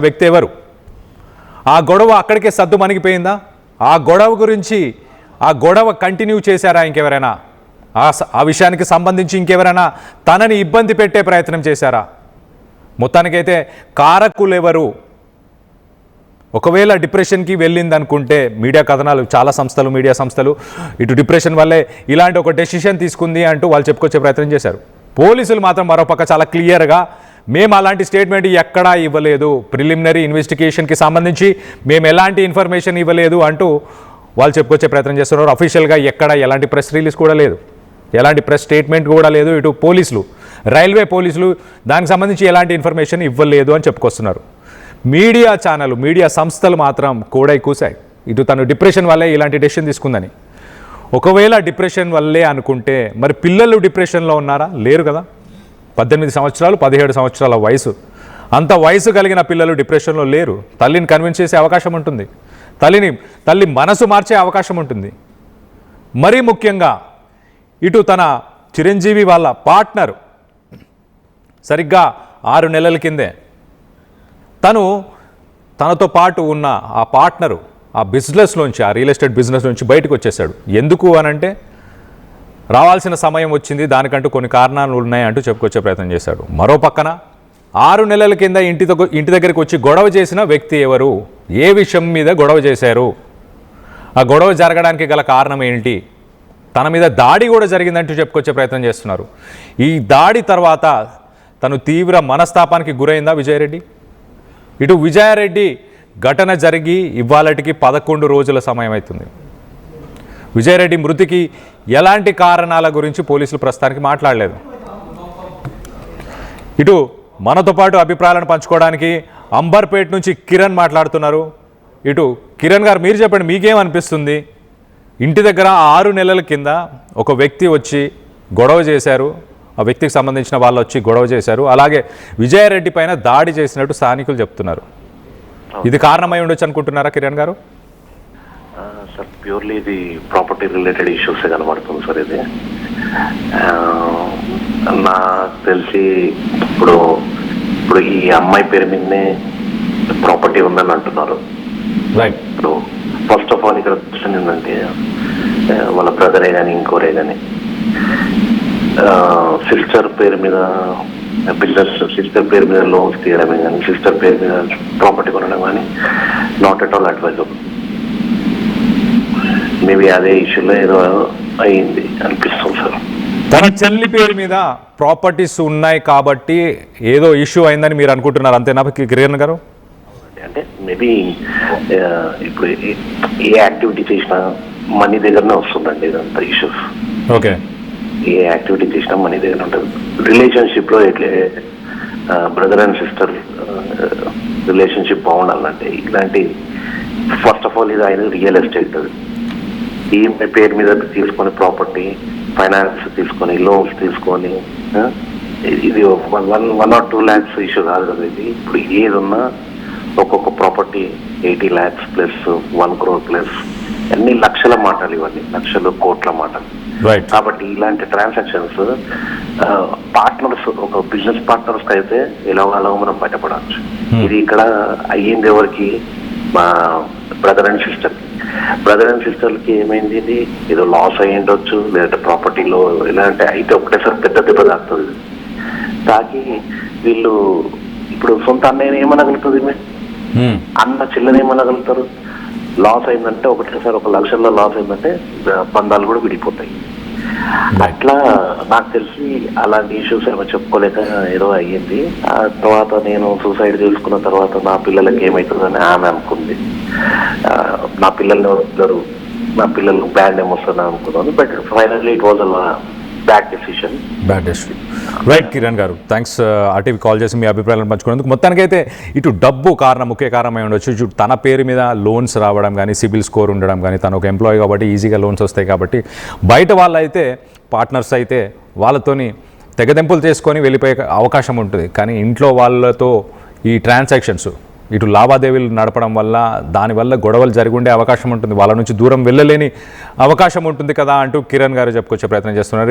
వ్యక్తి ఎవరు? ఆ గొడవ అక్కడికే సద్దు మణిగిపోయిందా? ఆ గొడవ గురించి ఆ గొడవ కంటిన్యూ చేశారా ఇంకెవరైనా? ఆ స- ఆ విషయానికి సంబంధించి ఇంకెవరైనా తనని ఇబ్బంది పెట్టే ప్రయత్నం చేశారా? మొత్తానికైతే కారకులు ఎవరు ఒకవేళ డిప్రెషన్కి వెళ్ళింది అనుకుంటే మీడియా కథనాలు చాలా సంస్థలు మీడియా సంస్థలు ఇటు డిప్రెషన్ వల్లే ఇలాంటి ఒక డెసిషన్ తీసుకుంది అంటూ వాళ్ళు చెప్పుకొచ్చే ప్రయత్నం చేశారు. పోలీసులు మాత్రం మరోపక్క చాలా క్లియర్గా మేము అలాంటి స్టేట్మెంట్ ఎక్కడా ఇవ్వలేదు. ప్రిలిమినరీ ఇన్వెస్టిగేషన్కి సంబంధించి మేము ఎలాంటి ఇన్ఫర్మేషన్ ఇవ్వలేదు అంటూ వాళ్ళు చెప్పుకొచ్చే ప్రయత్నం చేస్తున్నారు. అఫీషియల్గా ఎక్కడ ఎలాంటి ప్రెస్ రిలీజ్ కూడా లేదు. ఎలాంటి ప్రెస్ స్టేట్మెంట్ కూడా లేదు. ఇటు పోలీసులు రైల్వే పోలీసులు దానికి సంబంధించి ఎలాంటి ఇన్ఫర్మేషన్ ఇవ్వలేదు అని చెప్పుకొస్తున్నారు. మీడియా ఛానల్ మీడియా సంస్థలు మాత్రం కూడా కూశాయి. ఇటు తను డిప్రెషన్ వల్లే ఇలాంటి డెసిషన్ తీసుకుందని. ఒకవేళ డిప్రెషన్ వల్లే అనుకుంటే మరి పిల్లలు డిప్రెషన్లో ఉన్నారా? లేరు కదా. పద్దెనిమిది సంవత్సరాలు పదిహేడు సంవత్సరాల వయసు. అంత వయసు కలిగిన పిల్లలు డిప్రెషన్లో లేరు. తల్లిని కన్విన్స్ చేసే అవకాశం ఉంటుంది. తల్లిని తల్లి మనసు మార్చే అవకాశం ఉంటుంది. మరీ ముఖ్యంగా ఇటు తన చిరంజీవి వాళ్ళ పార్ట్నర్. సరిగ్గా ఆరు నెలల కిందే. తను తనతో పాటు ఉన్న ఆ పార్ట్నరు ఆ బిజినెస్లోంచి ఆ రియల్ ఎస్టేట్ బిజినెస్ నుంచి బయటకు వచ్చేసాడు ఎందుకు అనంటే రావాల్సిన సమయం వచ్చింది దానికంటూ కొన్ని కారణాలు ఉన్నాయి అంటూ చెప్పుకొచ్చే ప్రయత్నం చేశాడు. మరో పక్కన ఆరు నెలల కింద ఇంటి ఇంటి దగ్గరికి వచ్చి గొడవ చేసిన వ్యక్తి ఎవరు? ఏ విషయం మీద గొడవ చేశారు? ఆ గొడవ జరగడానికి గల కారణం ఏంటి? తన మీద దాడి కూడా జరిగిందంటూ చెప్పుకొచ్చే ప్రయత్నం చేస్తున్నారు. ఈ దాడి తర్వాత తను తీవ్ర మనస్తాపానికి గురైందా విజయరెడ్డి? ఇటు విజయారెడ్డి ఘటన జరిగి ఇవాళటికి పదకొండు రోజుల సమయం అవుతుంది విజయరెడ్డి మృతికి ఎలాంటి కారణాల గురించి పోలీసులు ప్రస్తుతానికి మాట్లాడలేదు. ఇటు మనతో పాటు అభిప్రాయాలను పంచుకోవడానికి అంబర్పేట్ నుంచి కిరణ్ మాట్లాడుతున్నారు. ఇటు కిరణ్ గారు మీరు చెప్పండి మీకేమనిపిస్తుంది? ఇంటి దగ్గర ఆరు నెలల కింద ఒక వ్యక్తి వచ్చి గొడవ చేశారు. ఆ వ్యక్తికి సంబంధించిన వాళ్ళు వచ్చి గొడవ చేశారు. అలాగే విజయారెడ్డి పైన దాడి చేసినట్టు స్థానికులు చెప్తున్నారు. ఇది కారణమై ఉండొచ్చు అనుకుంటున్నారా కిరణ్ గారు? సార్ ప్యూర్లీ ఇది ప్రాపర్టీ రిలేటెడ్ ఇష్యూస్ కనబడుతుంది సార్ ఇది. నాకు తెలిసి ఇప్పుడు ఇప్పుడు ఈ అమ్మాయి పేరు మీదనే ప్రాపర్టీ ఉందని అంటున్నారు. ఇప్పుడు ఫస్ట్ ఆఫ్ ఆల్ ఇక్కడ క్వశ్చన్ ఏంటంటే వాళ్ళ బ్రదరే కానీ ఇంకోరే కానీ సిస్టర్ పేరు మీద బిల్డర్స్ సిస్టర్ పేరు మీద లోన్స్ తీయడమే కానీ సిస్టర్ పేరు మీద ప్రాపర్టీ కొనడం కానీ not at all advisable maybe అదే ఇష్యూలో ఏదో అయింది అనిపిస్తుంది సార్. తన చెల్లి పేరు మీద ప్రాపర్టీస్ ఉన్నాయి కాబట్టి ఏదో ఇష్యూ అయిందని మీరు అనుకుంటున్నారు అంతేనా కిరణ్ గారు? అంటే మేబీ ఇప్పుడు ఏ- యాక్టివిటీ చేసినా మనీ దగ్గరనే వస్తుందండి ఇదంతా ఇష్యూస్ ఓకే ఏ యాక్టివిటీ చేసినా మన దగ్గర ఉంటుంది రిలేషన్షిప్లో ఎట్లే బ్రదర్ అండ్ సిస్టర్ రిలేషన్షిప్ బాగుండాలంటే ఇలాంటి ఫస్ట్ ఆఫ్ ఆల్ ఇది ఆయన రియల్ ఎస్టేట్ ఈ పేరు మీద తీసుకొని ప్రాపర్టీ ఫైనాన్స్ తీసుకొని లోన్స్ తీసుకొని ఇది one one or two lakhs issue కాదు కదా ఇది. ఇప్పుడు ఏది ఉన్నా ఒక్కొక్క property eighty lakhs plus one crore plus అన్ని లక్షల మాటలు ఇవన్నీ లక్షలు కోట్ల మాటలు. కాబట్టి ఇలాంటి ట్రాన్సాక్షన్స్ పార్ట్నర్స్ ఒక బిజినెస్ పార్ట్నర్స్ అయితే ఎలా అలా మనం బయటపడవచ్చు. ఇది ఇక్కడ అయ్యింది ఎవరికి? మా brother and sister brother and సిస్టర్కి ఏమైంది? ఇది ఏదో లాస్ అయ్యి ఉండొచ్చు లేదంటే ప్రాపర్టీలో ఎలా అంటే అయితే ఒకటేసారి పెద్ద దెబ్బ తాకుతుంది. ఇది. తాకి వీళ్ళు ఇప్పుడు సొంత అన్నయ్య ఏమనగలుగుతుంది? ఈమె? అన్న చెల్లెని ఏమనగలుగుతారు? లాస్ అయిందంటే ఒకటేసారి ఒక లక్షల్లో లాస్ అయిందంటే బంధాలు కూడా విడిపోతాయి. అట్లా నాకు తెలిసి అలాంటి ఇష్యూస్ ఏమో చెప్పుకోలేక ఏదో అయ్యింది. ఆ తర్వాత నేను సూసైడ్ చేసుకున్న తర్వాత నా పిల్లలకి ఏమవుతుందని ఆమె అనుకుంది. నా పిల్లల్ని వస్తారు నా పిల్లలు బ్యాడ్ నేమ్ వస్తుంది అనుకున్నాను. But finally it was a bad decision bad decision right Kiran గారు. థ్యాంక్స్ అటీవీ కాల్ చేసి మీ అభిప్రాయాలను పంచుకున్నందుకు. మొత్తానికైతే ఇటు డబ్బు కారణం ముఖ్య కారణమై ఉండొచ్చు. ఇటు తన పేరు మీద లోన్స్ రావడం కానీ సిబిల్ స్కోర్ ఉండడం కానీ తను ఒక ఎంప్లాయీ కాబట్టి ఈజీగా లోన్స్ వస్తాయి కాబట్టి బయట వాళ్ళైతే పార్ట్నర్స్ అయితే వాళ్ళతోని తెగదెంపులు చేసుకొని వెళ్ళిపోయే అవకాశం ఉంటుంది. కానీ ఇంట్లో వాళ్ళతో ఈ ట్రాన్సాక్షన్స్ ఇటు లావాదేవీలు నడపడం వల్ల దానివల్ల గొడవలు జరిగి ఉండే అవకాశం ఉంటుంది. వాళ్ళ నుంచి దూరం వెళ్ళలేని అవకాశం ఉంటుంది కదా అంటూ కిరణ్ గారు చెప్పుకొచ్చే ప్రయత్నం చేస్తున్నారు.